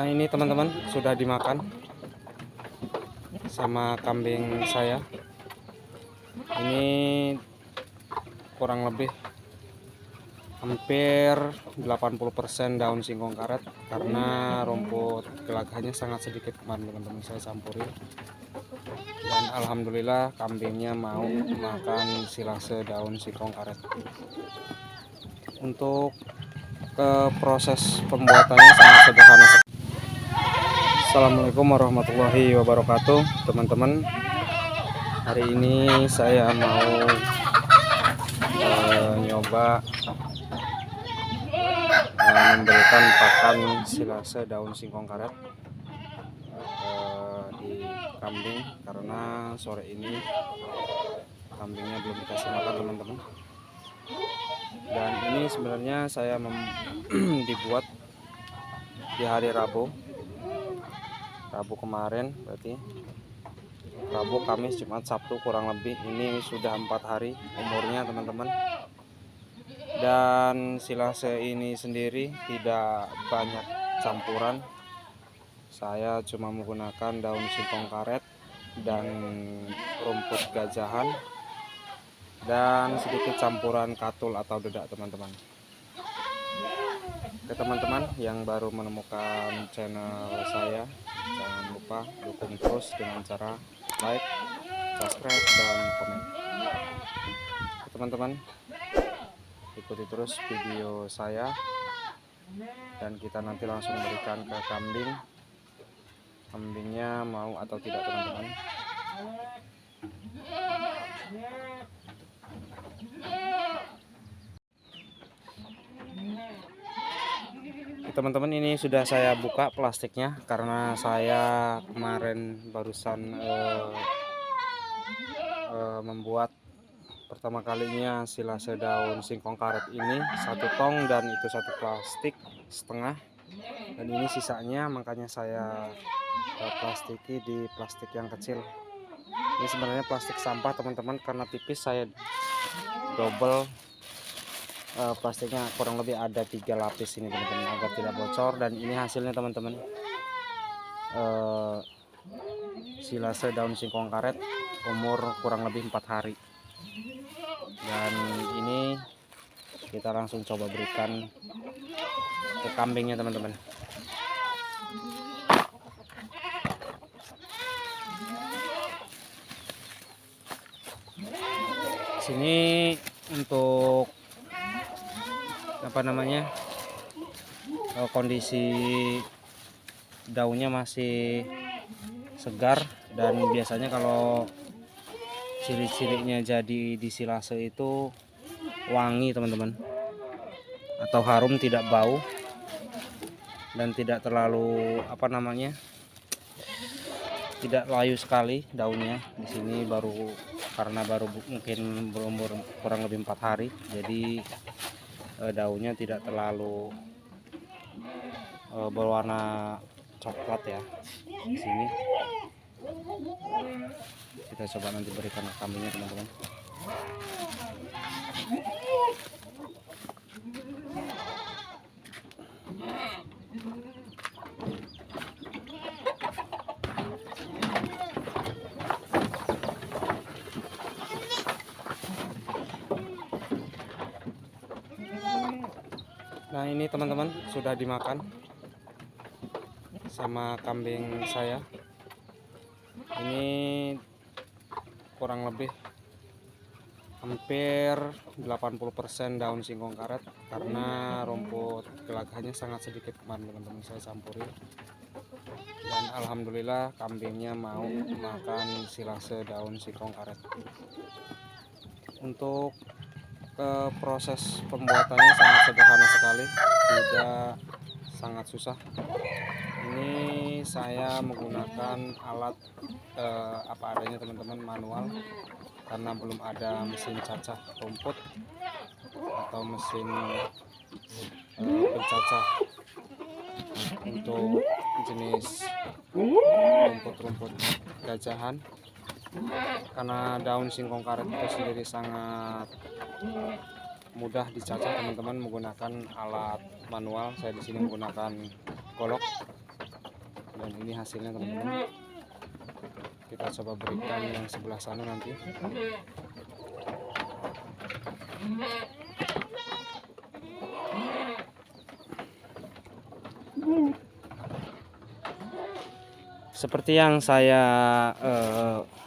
Nah ini teman-teman sudah dimakan sama kambing saya. Ini kurang lebih hampir 80% daun singkong karet karena rumput gelagahnya sangat sedikit kemarin teman-teman. Saya campuri dan alhamdulillah kambingnya mau makan silase daun singkong karet. Untuk ke proses pembuatannya sangat sederhana Assalamualaikum warahmatullahi wabarakatuh teman-teman. Hari ini saya mau eh, nyoba eh, memberikan pakan silase daun singkong karet eh, di kambing. Karena sore ini kambingnya belum dikasih makan teman-teman. Dan ini sebenarnya saya dibuat di hari Rabu Rabu kemarin berarti. Rabu Kamis Jumat Sabtu kurang lebih. Ini sudah empat hari umurnya teman-teman. Dan silase ini sendiri tidak banyak campuran. Saya cuma menggunakan daun singkong karet dan rumput gajahan dan sedikit campuran katul atau dedak teman-teman. Ke teman-teman yang baru menemukan channel saya jangan lupa dukung terus dengan cara like subscribe dan komen. Teman-teman. Ikuti terus video saya. Dan kita nanti langsung berikan ke kambing. Kambingnya mau atau tidak teman-teman teman-teman ini sudah saya buka plastiknya karena saya kemarin barusan eh, eh, membuat pertama kalinya silase daun singkong karet ini satu tong dan itu satu plastik setengah. Dan ini sisanya makanya saya eh, plastiki di plastik yang kecil. Ini sebenarnya plastik sampah teman-teman karena tipis saya double eh, plastiknya kurang lebih ada tiga lapis ini teman-teman agar tidak bocor. Dan ini hasilnya teman-teman eh, silase daun singkong karet umur kurang lebih empat hari. Dan ini kita langsung coba berikan ke kambingnya teman-teman. Sini untuk apa namanya eh, kondisi daunnya masih segar dan biasanya kalau ciri-cirinya jadi di silase itu wangi teman-teman atau harum tidak bau dan tidak terlalu apa namanya tidak layu sekali daunnya. Di sini baru karena baru mungkin berumur kurang lebih empat hari jadi eh, daunnya tidak terlalu eh, berwarna coklat ya di sini. Kita coba nanti berikan kambingnya teman-teman nah ini teman-teman sudah dimakan sama kambing saya. Ini kurang lebih hampir 80% daun singkong karet karena rumput gelagahnya sangat sedikit kemarin teman-teman. Saya campuri dan alhamdulillah kambingnya mau makan silase daun singkong karet. Untuk ke proses pembuatannya sangat sederhana sekali tidak sangat susah. Ini saya menggunakan alat eh, apa adanya teman-teman manual karena belum ada mesin cacah rumput atau mesin eh, pencacah untuk jenis rumput-rumput gajahan karena daun singkong karet itu sendiri sangat mudah dicacah teman-teman menggunakan alat manual. Saya di sini menggunakan golok. Dan ini hasilnya teman-teman. Kita coba berikan yang sebelah sana nanti. Seperti yang saya eh,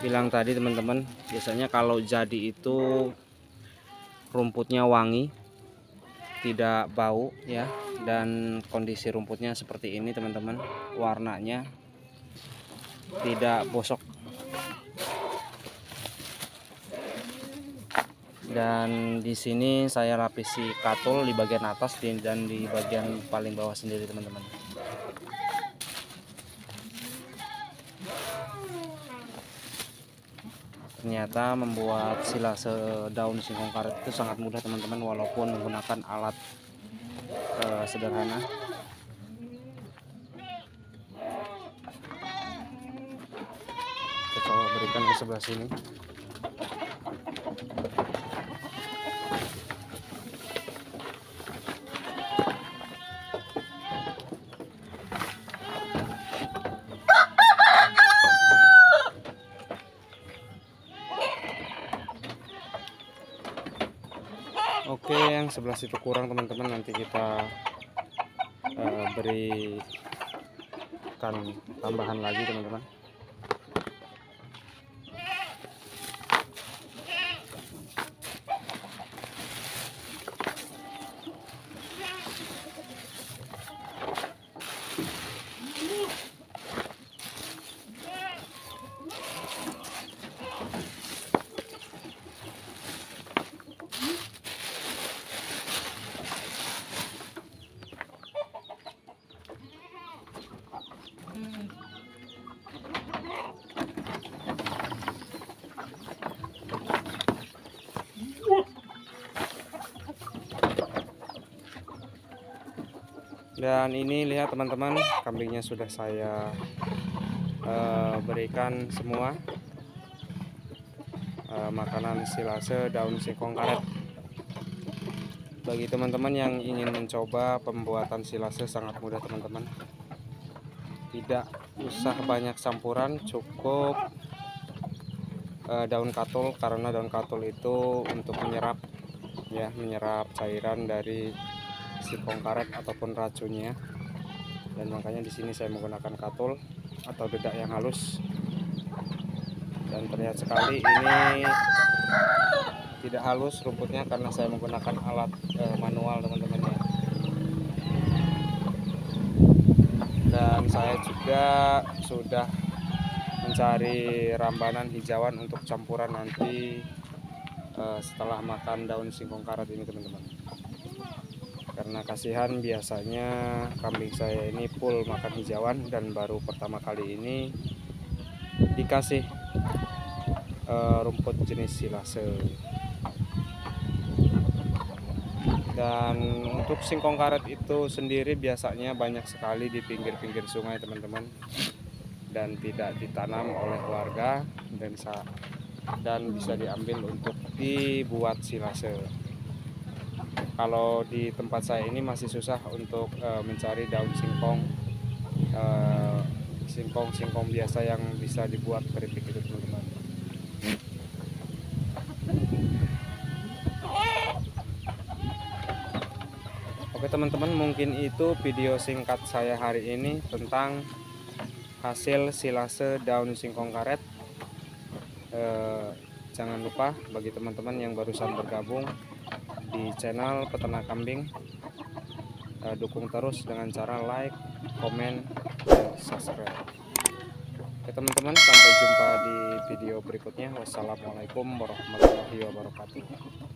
bilang tadi teman-teman biasanya kalau jadi itu rumputnya wangi tidak bau ya. Dan kondisi rumputnya seperti ini teman-teman warnanya tidak bosok. Dan di sini saya lapisi katul di bagian atas dan di bagian paling bawah sendiri teman-teman ternyata membuat silase daun singkong karet itu sangat mudah teman-teman walaupun menggunakan alat eh, sederhana. Kita coba berikan ke sebelah sini Oke, yang sebelah situ kurang teman-teman nanti kita eh, berikan tambahan lagi teman-teman. Dan ini lihat teman-teman, kambingnya sudah saya eh, berikan semua eh, makanan silase daun singkong karet. Bagi teman-teman yang ingin mencoba pembuatan silase sangat mudah teman-teman. Tidak usah banyak campuran, cukup eh, daun katul karena daun katul itu untuk menyerap ya, menyerap cairan dari singkong karet ataupun racunnya dan makanya di sini saya menggunakan katul atau dedak yang halus. Dan terlihat sekali ini tidak halus rumputnya karena saya menggunakan alat eh, manual teman-teman ya. Dan saya juga sudah mencari rambanan hijauan untuk campuran nanti eh, setelah makan daun singkong karet ini teman-teman karena kasihan biasanya kambing saya ini full makan hijauan dan baru pertama kali ini dikasih eh, rumput jenis silase. Dan untuk singkong karet itu sendiri biasanya banyak sekali di pinggir-pinggir sungai teman-teman. Dan tidak ditanam oleh warga dan bisa dan bisa diambil untuk dibuat silase kalau di tempat saya ini masih susah untuk eh, mencari daun singkong. Eh, singkong-singkong biasa yang bisa dibuat keripik itu teman-teman. Oke teman-teman mungkin itu video singkat saya hari ini tentang hasil silase daun singkong karet. Eh, jangan lupa bagi teman-teman yang barusan bergabung di channel peternak kambing eh, dukung terus dengan cara like, komen, dan subscribe. Oke teman-teman sampai jumpa di video berikutnya. Wassalamualaikum warahmatullahi wabarakatuh.